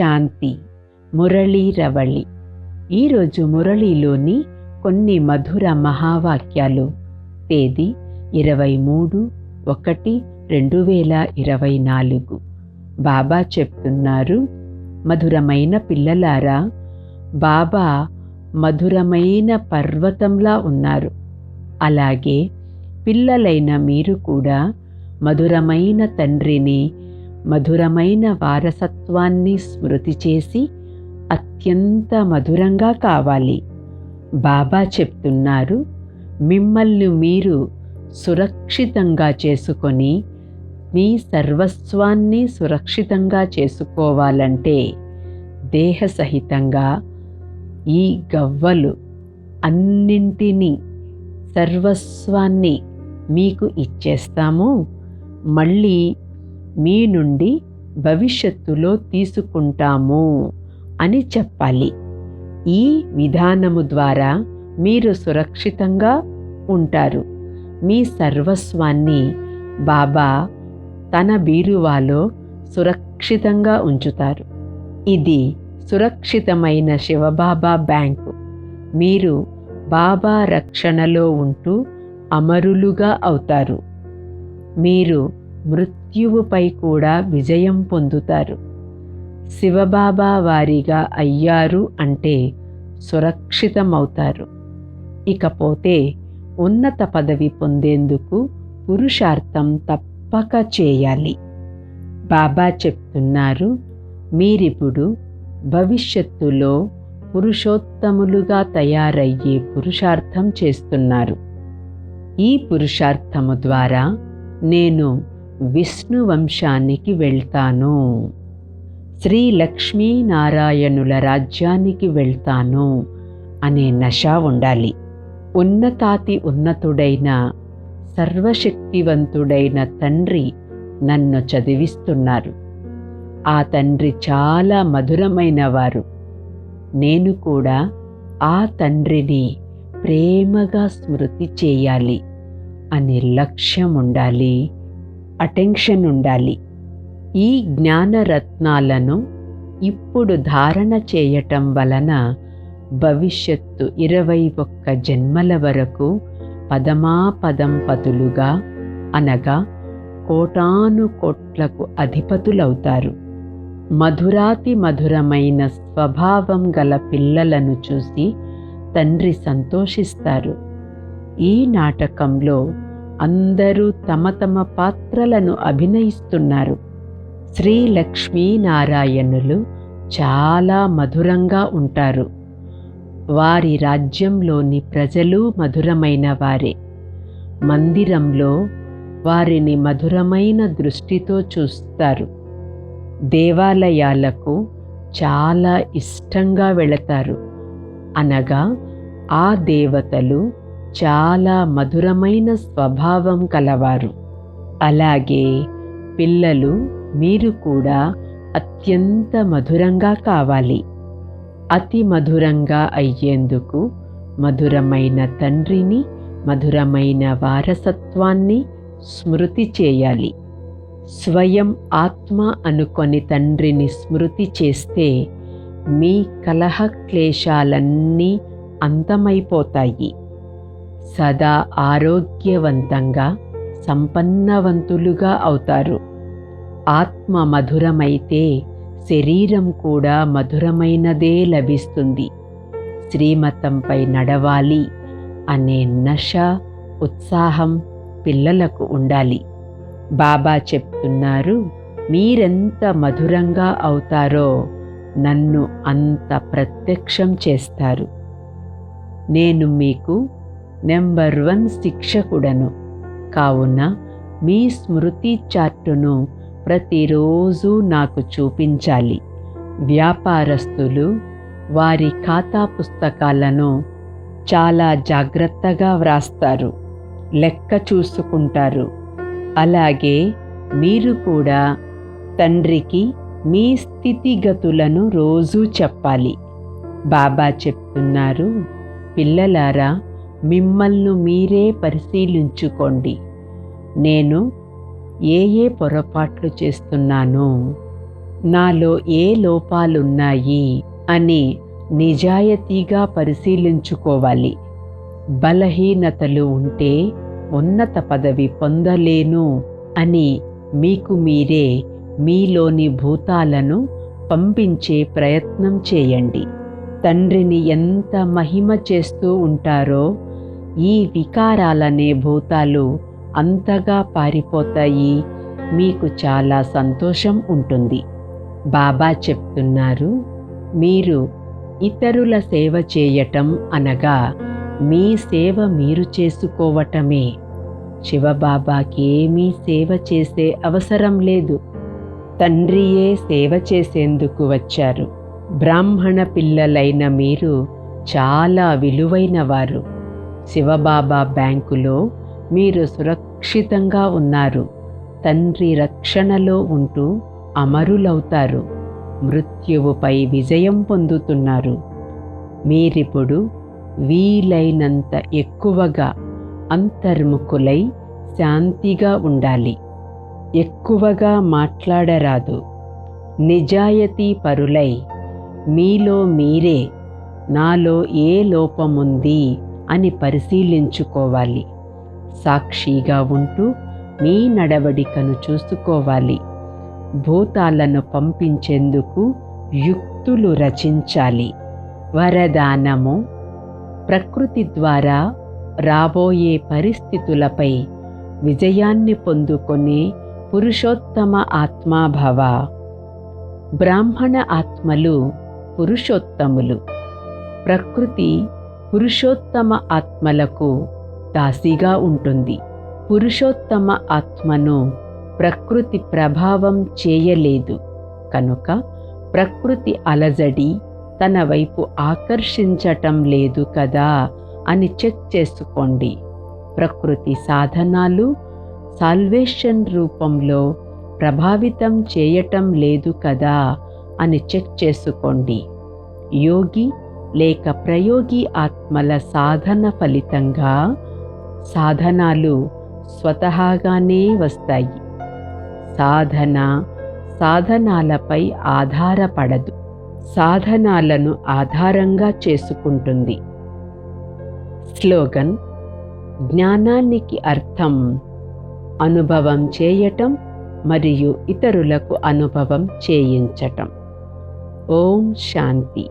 శాంతి మురళీ రవళి. ఈరోజు మురళీలోని కొన్ని మధుర మహావాక్యాలు. తేదీ ఇరవై మూడు ఒకటి రెండు వేల ఇరవై నాలుగు. బాబా చెప్తున్నారు మధురమైన పిల్లలారా బాబా మధురమైన పర్వతంలా ఉన్నారు. అలాగే పిల్లలైన మీరు కూడా మధురమైన తండ్రిని మధురమైన వారసత్వాన్ని స్మృతి చేసి అత్యంత మధురంగా కావాలి. బాబా చెప్తున్నారు మిమ్మల్ని మీరు సురక్షితంగా చేసుకొని మీ సర్వస్వాన్ని సురక్షితంగా చేసుకోవాలంటే దేహసహితంగా ఈ గవ్వలు అన్నింటినీ సర్వస్వాన్ని మీకు ఇచ్చేస్తాము. మళ్ళీ మీ నుండి భవిష్యత్తులో తీసుకుంటాము అని చెప్పాలి. ఈ విధానము ద్వారా మీరు సురక్షితంగా ఉంటారు. మీ సర్వస్వాన్ని బాబా తన బీరువాలో సురక్షితంగా ఉంచుతారు. ఇది సురక్షితమైన శివబాబా బ్యాంకు. మీరు బాబా రక్షణలో ఉంటూ అమరులుగా అవుతారు. మీరు మృత్యువుపై కూడా విజయం పొందుతారు. శివబాబా వారిగా అయ్యారు అంటే సురక్షితమవుతారు. ఇకపోతే ఉన్నత పదవి పొందేందుకు పురుషార్థం తప్పక చేయాలి. బాబా చెప్తున్నారు మీరిప్పుడు భవిష్యత్తులో పురుషోత్తములుగా తయారయ్యే పురుషార్థం చేస్తున్నారు. ఈ పురుషార్థము ద్వారా నేను విష్ణు వంశానికి వెళ్తాను. శ్రీ లక్ష్మీనారాయణుల రాజ్యానికి వెళ్తాను అనే నష ఉండాలి. ఉన్నతాతి ఉన్నతుడైన సర్వశక్తివంతుడైన తండ్రి నన్ను చదివిస్తున్నారు. ఆ తండ్రి చాలా మధురమైన వారు నేను కూడా ఆ తండ్రిని ప్రేమగా స్మృతి చేయాలి అనే లక్ష్యం ఉండాలి అటెన్షన్ ఉండాలి. ఈ జ్ఞానరత్నాలను ఇప్పుడు ధారణ చేయటం వలన భవిష్యత్తు ఇరవై ఒక్క జన్మల వరకు పదమాపదం పదులుగా అనగా కోటాను కోట్లకు అధిపతులవుతారు. మధురాతి మధురమైన స్వభావం గల పిల్లలను చూసి తండ్రి సంతోషిస్తారు. ఈ నాటకంలో అందరూ తమ తమ పాత్రలను అభినయిస్తున్నారు. శ్రీ లక్ష్మీనారాయణులు చాలా మధురంగా ఉంటారు. వారి రాజ్యంలోని ప్రజలు మధురమైన వారే. మందిరంలో వారిని మధురమైన దృష్టితో చూస్తారు. దేవాలయాలకు చాలా ఇష్టంగా వెళతారు. అనగా ఆ దేవతలు చాలా మధురమైన స్వభావం కలవారు. అలాగే పిల్లలు మీరు కూడా అత్యంత మధురంగా కావాలి. అతి మధురంగా అయ్యేందుకు మధురమైన తండ్రిని మధురమైన వారసత్వాన్ని స్మృతి చేయాలి. స్వయం ఆత్మ అనుకొని తండ్రిని స్మృతి చేస్తే మీ కలహ క్లేశాలన్నీ అంతమైపోతాయి. సదా ఆరోగ్యవంతంగా సంపన్నవంతులుగా అవుతారు. ఆత్మ మధురమైతే శరీరం కూడా మధురమైనదే లభిస్తుంది. శ్రీమతంపై నడవాలి అనే నష ఉత్సాహం పిల్లలకు ఉండాలి. బాబా చెప్తున్నారు మీరెంత మధురంగా అవుతారో నన్ను అంత ప్రత్యక్షం చేస్తారు. నేను మీకు నెంబర్ వన్ శిక్షకుడను. కావున మీ స్మృతి చార్టును ప్రతిరోజు నాకు చూపించాలి. వ్యాపారస్తులు వారి ఖాతా పుస్తకాలను చాలా జాగ్రత్తగా వ్రాస్తారు. లెక్క చూసుకుంటారు. అలాగే మీరు కూడా తండ్రికి మీ స్థితిగతులను రోజూ చెప్పాలి. బాబా చెప్తున్నారు పిల్లలారా మిమ్మల్ని మీరే పరిశీలించుకోండి. నేను ఏ ఏ పొరపాట్లు చేస్తున్నానో నాలో ఏ లోపాలున్నాయి అని నిజాయితీగా పరిశీలించుకోవాలి. బలహీనతలు ఉంటే ఉన్నత పదవి పొందలేను అని మీకు మీరే మీలోని భూతాలను పంపించే ప్రయత్నం చేయండి. తండ్రిని ఎంత మహిమ చేస్తూ ఉంటారో ఈ వికారాలనే భూతాలు అంతగా పారిపోతాయి. మీకు చాలా సంతోషం ఉంటుంది. బాబా చెప్తున్నారు మీరు ఇతరుల సేవ చేయటం అనగా మీ సేవ మీరు చేసుకోవటమే. శివబాబాకి ఏమీ సేవ చేసే అవసరం లేదు. తండ్రియే సేవ చేసేందుకు వచ్చారు. బ్రాహ్మణ పిల్లలైన మీరు చాలా విలువైన వారు శివబాబా బ్యాంకులో మీరు సురక్షితంగా ఉన్నారు. తండ్రి రక్షణలో ఉంటూ అమరులవుతారు. మృత్యువుపై విజయం పొందుతున్నారు. మీరిప్పుడు వీలైనంత ఎక్కువగా అంతర్ముఖులై శాంతిగా ఉండాలి. ఎక్కువగా మాట్లాడరాదు. నిజాయితీ పరులై మీలో మీరే. నాలో ఏ లోపముంది? అని పరిశీలించుకోవాలి. సాక్షిగా ఉంటూ మీ నడవడికను చూసుకోవాలి. భూతాలను పంపించేందుకు యుక్తులు రచించాలి. వరదానము ప్రకృతి ద్వారా రాబోయే పరిస్థితులపై విజయాన్ని పొందుకునే పురుషోత్తమ ఆత్మాభవ. బ్రాహ్మణ ఆత్మలు పురుషోత్తములు. ప్రకృతి పురుషోత్తమ ఆత్మలకు దాసిగా ఉంటుంది. పురుషోత్తమ ఆత్మను ప్రకృతి ప్రభావం చేయలేదు. కనుక ప్రకృతి అలజడి తన వైపు ఆకర్షించటం లేదు కదా అని చెక్ చేసుకోండి. ప్రకృతి సాధనాలు సాల్వేషన్ రూపంలో ప్రభావితం చేయటం లేదు కదా అని చెక్ చేసుకోండి. యోగి లేక ప్రయోగి ఆత్మల సాధన ఫలితంగా సాధనాలు స్వతహాగానే వస్తాయి. సాధన సాధనాలపై ఆధారపడదు. సాధనాలను ఆధారంగా చేసుకుంటుంది. స్లోగన్ జ్ఞానానికి అర్థం అనుభవం చేయటం మరియు ఇతరులకు అనుభవం చేయించటం. ఓం శాంతి.